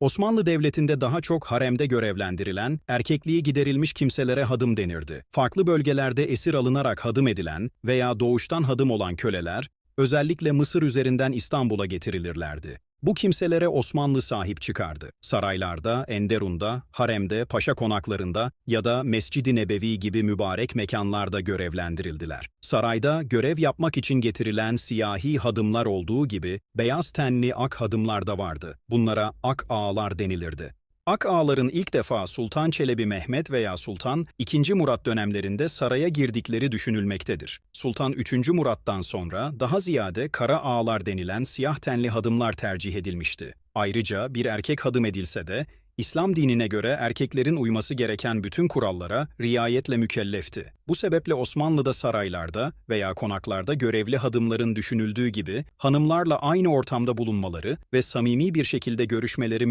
Osmanlı Devleti'nde daha çok haremde görevlendirilen, erkekliği giderilmiş kimselere hadım denirdi. Farklı bölgelerde esir alınarak hadım edilen veya doğuştan hadım olan köleler, özellikle Mısır üzerinden İstanbul'a getirilirlerdi. Bu kimselere Osmanlı sahip çıkardı. Saraylarda, Enderun'da, haremde, paşa konaklarında ya da Mescid-i Nebevi gibi mübarek mekanlarda görevlendirildiler. Sarayda görev yapmak için getirilen siyahi hadımlar olduğu gibi beyaz tenli ak hadımlar da vardı. Bunlara ak ağalar denilirdi. Ak ağaların ilk defa Sultan Çelebi Mehmet veya Sultan II. Murat dönemlerinde saraya girdikleri düşünülmektedir. Sultan III. Murat'tan sonra daha ziyade kara ağalar denilen siyah tenli hadımlar tercih edilmişti. Ayrıca bir erkek hadım edilse de İslam dinine göre erkeklerin uyması gereken bütün kurallara riayetle mükellefti. Bu sebeple Osmanlı'da saraylarda veya konaklarda görevli hadımların düşünüldüğü gibi hanımlarla aynı ortamda bulunmaları ve samimi bir şekilde görüşmeleri mümkün